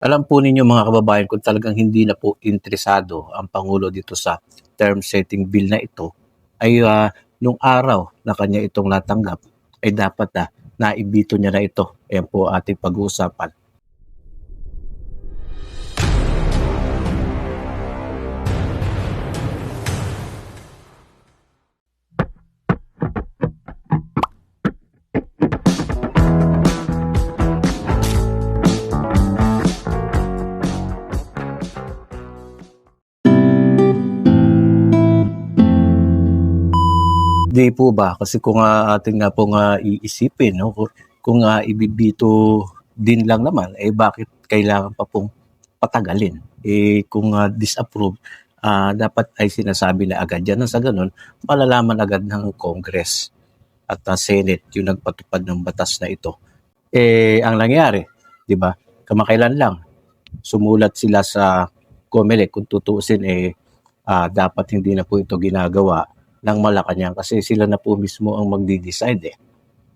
Alam po ninyo mga kababayan kung talagang hindi na po interesado ang Pangulo dito sa term setting bill na ito ay ah, nung araw na kanya itong natanggap ay dapat na naibito niya na ito. Ayan po ating pag-uusapan. Di po ba? Kasi kung ah, ating nga po nga iisipin, no? kung- kung uh, ibibito din lang naman, eh bakit kailangan pa pong patagalin? Eh kung ah, disapprove, ah, dapat ay sinasabi na agad yan. Sa ganun, malalaman agad ng Congress at ah, Senate yung nagpatupad ng batas na ito. Eh, ang nangyari, di ba? Kamakailan lang, sumulat sila sa COMELEC kung tutuusin eh ah, dapat hindi na po ito ginagawa ng Malacanang kasi sila na po mismo ang magdi-decide eh.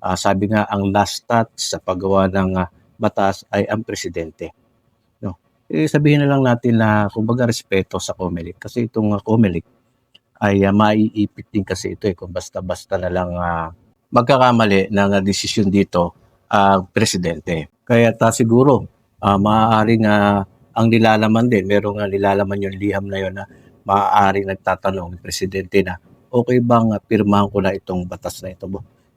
Ah, sabi nga ang last touch sa paggawa ng ah, batas ay ang presidente. No. Eh, sabihin na lang natin na kumbaga respeto sa COMELEC kasi itong uh, COMELEC ay ah, maiipit din kasi ito eh kung basta-basta na lang ah, magkakamali ng ah, desisyon dito ang presidente. Kaya ta siguro ah, maaaring ah, ang nilalaman din, merong nga nilalaman yung liham na yun na maaaring nagtatanong ng presidente na okay bang uh, pirmahan ko na itong batas na ito?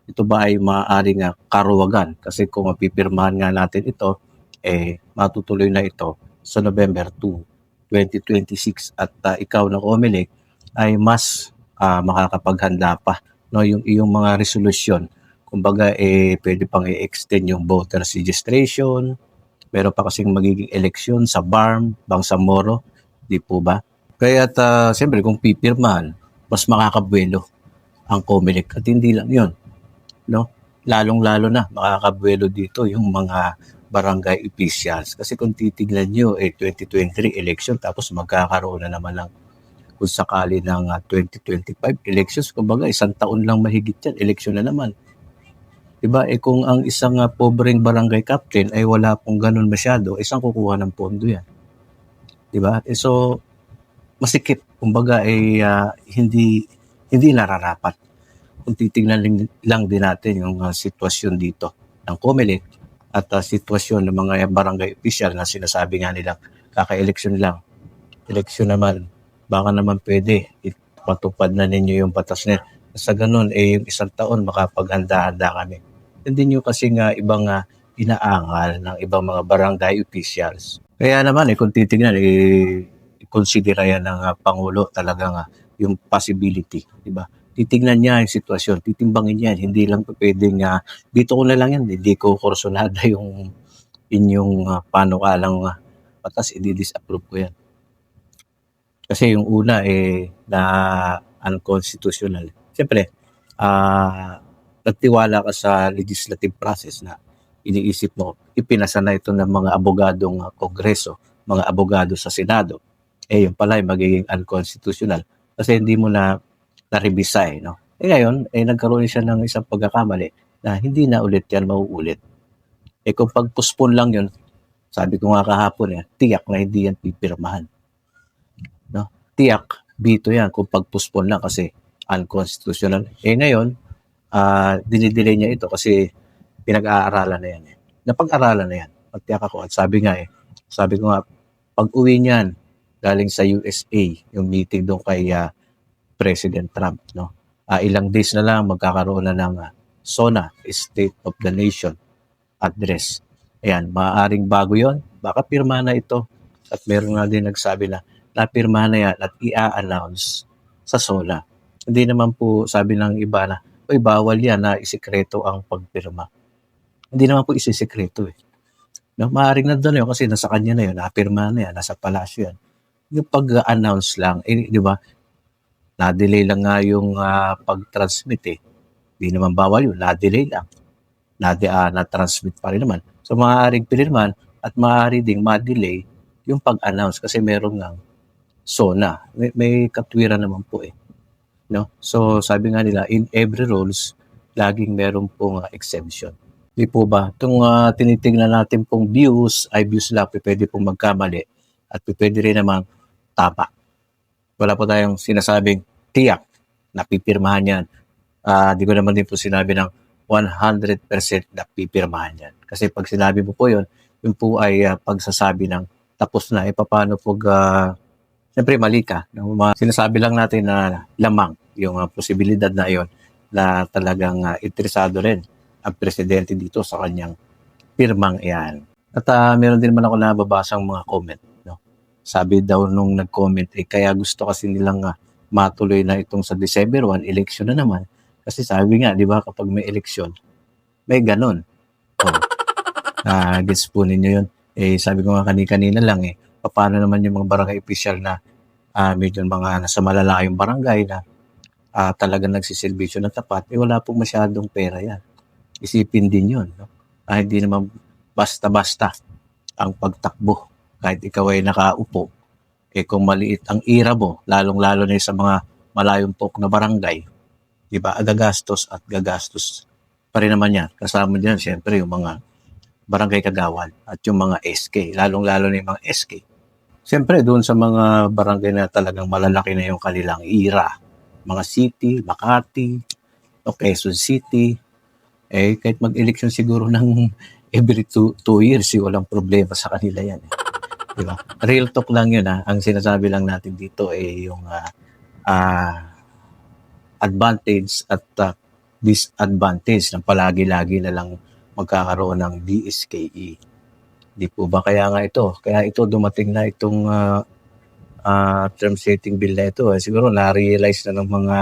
Ito ba ay maaaring karuwagan? Kasi kung mapipirmahan nga natin ito, eh matutuloy na ito sa November 2, 2026 at uh, ikaw na Comelec ay mas uh, makakapaghanda pa no yung iyong mga resolusyon kumbaga eh pwede pang i-extend yung voters registration meron pa kasing magiging eleksyon sa BARM, Bangsamoro, di po ba? Kaya uh, siyempre kung pipirmahan, mas makakabuelo ang Comelec at hindi lang yun. No? Lalong-lalo na makakabuelo dito yung mga barangay officials. Kasi kung titignan nyo, eh, 2023 election tapos magkakaroon na naman ng kung sakali ng uh, 2025 elections, kumbaga isang taon lang mahigit yan, election na naman. Diba? Eh kung ang isang uh, pobreng barangay captain ay wala pong ganun masyado, isang kukuha ng pondo yan. Diba? Eh, so, masikip. Kumbaga ay uh, hindi hindi nararapat. Kung titingnan lang, lang din natin yung uh, sitwasyon dito ng COMELEC at uh, sitwasyon ng mga barangay official na sinasabi nga nila kaka-eleksyon lang. Eleksyon naman, baka naman pwede ipatupad na ninyo yung batas na sa ganun, eh, yung isang taon makapaghanda-handa kami. Hindi nyo kasi nga ibang uh, inaangal ng ibang mga barangay officials. Kaya naman, eh, kung titignan, eh, considera yan ng uh, Pangulo talagang uh, yung possibility, di ba? Titingnan niya yung sitwasyon, titimbangin niya, hindi lang pwedeng uh, dito ko na lang yan, hindi ko kursonada yung inyong uh, panukalang uh, batas, i-disapprove ko yan. Kasi yung una eh na unconstitutional. Siyempre, uh, nagtiwala ka sa legislative process na iniisip mo, ipinasa na ito ng mga abogadong uh, kongreso, mga abogado sa Senado eh yung pala ay magiging unconstitutional kasi hindi mo na na-revisa eh, no? Eh ngayon, eh nagkaroon siya ng isang pagkakamali na hindi na ulit yan mauulit. Eh kung pag-postpone lang yun, sabi ko nga kahapon eh, tiyak na hindi yan pipirmahan. No? Tiyak, bito yan kung pag-postpone lang kasi unconstitutional. Eh ngayon, uh, dinidelay niya ito kasi pinag-aaralan na yan eh. Napag-aralan na yan. Pagtiyak ako at sabi nga eh, sabi ko nga, pag uwi niyan, galing sa USA, yung meeting doon kay uh, President Trump. No? Uh, ilang days na lang magkakaroon na ng uh, SONA, State of the Nation address. Ayan, maaaring bago yon Baka pirma na ito. At meron nga din nagsabi na napirma na yan at i-announce sa SONA. Hindi naman po sabi ng iba na, Uy, bawal yan na isikreto ang pagpirma. Hindi naman po isisikreto eh. No, maaaring na doon yun kasi nasa kanya na yun, napirma na yan, nasa palasyo yan yung pag-announce lang, eh, di ba? Na-delay lang nga yung uh, pag-transmit eh. Di naman bawal yun, na-delay lang. Na, uh, na-transmit pa rin naman. So maaaring pinirman at maaari ding ma-delay yung pag-announce kasi meron ng SONA. May, may katwiran naman po eh. No? So sabi nga nila, in every rules, laging meron pong uh, exemption. Di po ba? Itong ah, tinitingnan natin pong views, ay views lang, pwede pong magkamali at pwede rin namang tama. Wala po tayong sinasabing tiyak na pipirmahan yan. Ah, di ko naman din po sinabi ng 100% na pipirmahan yan. Kasi pag sinabi mo po yun, yun po ay ah, pagsasabi ng tapos na. E paano pag, ah, siyempre mali ka. Sinasabi lang natin na lamang yung ah, posibilidad na yon na talagang ah, interesado rin ang presidente dito sa kanyang pirmang iyan. At ah, meron din naman ako nababasang mga comment. Sabi daw nung nag-comment, eh, kaya gusto kasi nilang ah, matuloy na itong sa December 1, election na naman. Kasi sabi nga, di ba, kapag may election, may ganon. Oh. Ah, gets po ninyo yun. Eh, sabi ko nga kanina lang eh, paano naman yung mga barangay official na ah, medyo mga nasa malalayong barangay na ah, talagang nagsiservisyo ng tapat, eh wala pong masyadong pera yan. Isipin din yun. No? Ah, hindi naman basta-basta ang pagtakbo. Kahit ikaw ay nakaupo, eh kung maliit ang ira mo, lalong-lalo na sa mga malayong pok na barangay, di ba, gagastos at gagastos pa rin naman yan. Kasama dyan, siyempre, yung mga barangay kagawan at yung mga SK, lalong-lalo na yung mga SK. Siyempre, doon sa mga barangay na talagang malalaki na yung kanilang ira, mga city, Makati, o Quezon City, eh, kahit mag-election siguro ng every two, two years, eh, walang problema sa kanila yan. Eh. Di ba? Real talk lang yun, ha? Ang sinasabi lang natin dito ay yung ah, ah, advantage at ah, disadvantage ng palagi-lagi na lang magkakaroon ng DSKE. Di po ba kaya nga ito? Kaya ito dumating na itong ah, ah, term setting bill na ito. Eh. Siguro na-realize na ng mga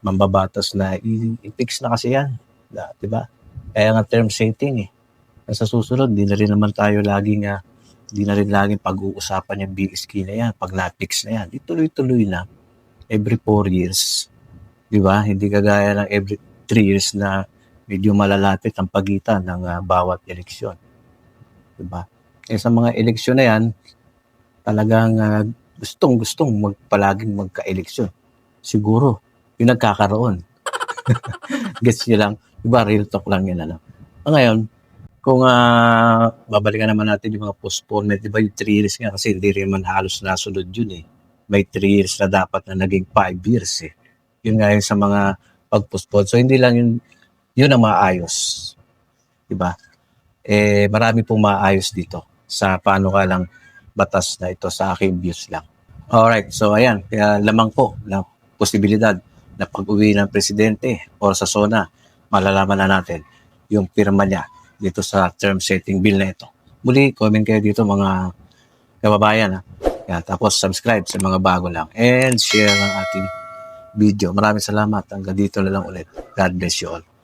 mambabatas na i-fix na kasi yan. Di ba? Kaya nga term setting eh. Sa susunod, di na rin naman tayo laging nga di na rin laging pag-uusapan yung BSK na yan. Pag na-fix na yan, ituloy-tuloy na. Every four years. Di ba? Hindi kagaya ng every three years na medyo malalapit ang pagitan ng ah, bawat eleksyon. Di ba? Eh sa mga eleksyon na yan, talagang ah, gustong-gustong magpalaging magka-eleksyon. Siguro, yung nagkakaroon. Gets nyo lang. Diba, real talk lang yun. Ano? Ah, Ngayon, kung ah, babalikan naman natin yung mga postponement, di ba yung 3 years nga kasi hindi rin man halos nasunod yun eh. May 3 years na dapat na naging 5 years eh. Yun nga yung sa mga pag-postpone. So hindi lang yun, yun ang maayos. Di ba? Eh, marami pong maayos dito sa paano ka lang batas na ito sa aking views lang. Alright, so ayan, kaya lamang po na posibilidad na pag-uwi ng presidente o sa SONA, malalaman na natin yung pirma niya dito sa term setting bill na ito. Muli, comment kayo dito mga kababayan. Ha? Yan, tapos subscribe sa mga bago lang and share ang ating video. Maraming salamat. Hanggang dito na lang ulit. God bless you all.